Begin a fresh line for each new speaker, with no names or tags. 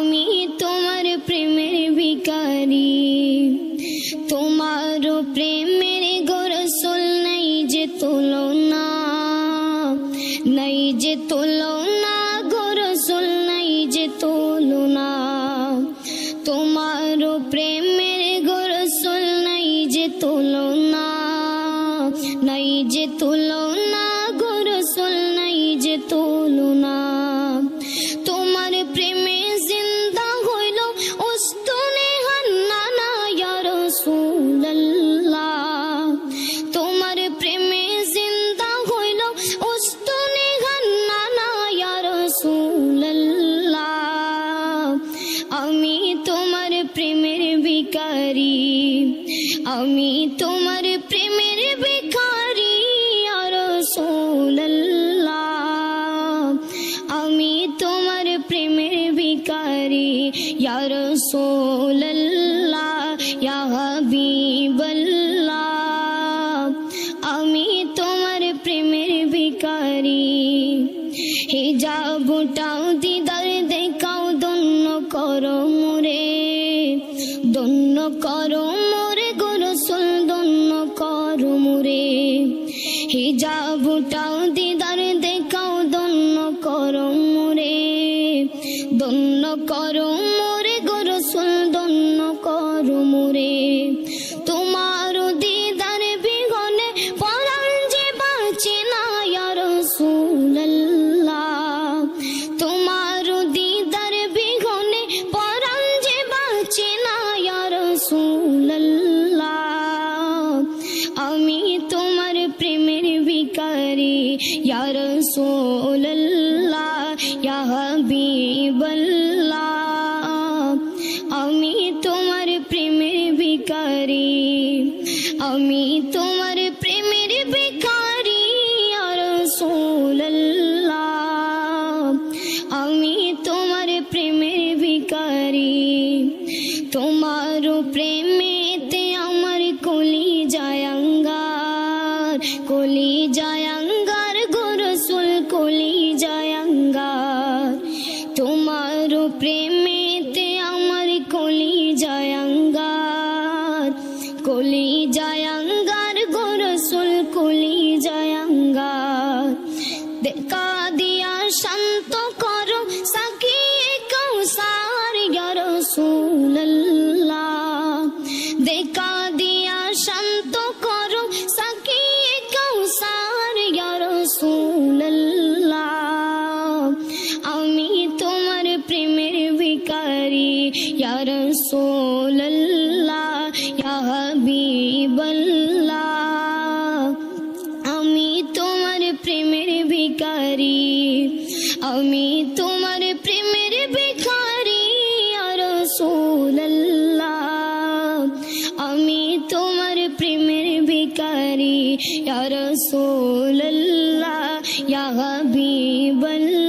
আমি তোমার প্রেমের ভিখারি। তোমার প্রেমের গোরসুল নাই যে তুলনা। নাই যে তুলনা গোরসুল নাই যে তুলনা। তোমার প্রেমের গোরসুল নাই যে তুলনা। নাই যে তুলনা গোরসুল নাই যে তুলনা। প্রেমের ভিখারি আমি তোমার প্রেমের ভিখারি ইয়া রাসূলুল্লাহ আমি তোমার প্রেমের ভিখারি ইয়া রাসূলুল্লাহ ইয়া হাবিবাল্লাহ আমি তোমার প্রেমের ভিখারি হিজাবটাও দিদার দেখাও দন্য করো দন্য করো মোরে, গোরসুল দন্য করো মোরে। হিজাবুটাও দিদার দেখাও দন্য করো মোরে। দন্য করো মোরে, গোরসুল দন্য করো মোরে। یا رسول اللہ یا حبیب اللہ۔ امی تمہر پریمیر بھکاری امی تمہر پریمیر بھکاری۔ প্রেমেতে আমার কলি জায়াঙ্গার কলি জায়াঙ্গার গোরসুল কলি জায়াঙ্গার দেখা দিয়া শান্ত করো সাকিয়ে কৌসার রাসূলুল্লাহ। দেখা দিয়া ভিখারি ইয়া রাসূলুল্লাহ ইয়া হাবিবাল্লাহ আমি তোমার প্রেমের ভিখারি আমি তোমার প্রেমের ভিখারি ইয়া রাসূলুল্লাহ আমি তোমার প্রেমের ভিখারি ইয়া রাসূলুল্লাহ ইয়া হাবিবাল্লাহ আমি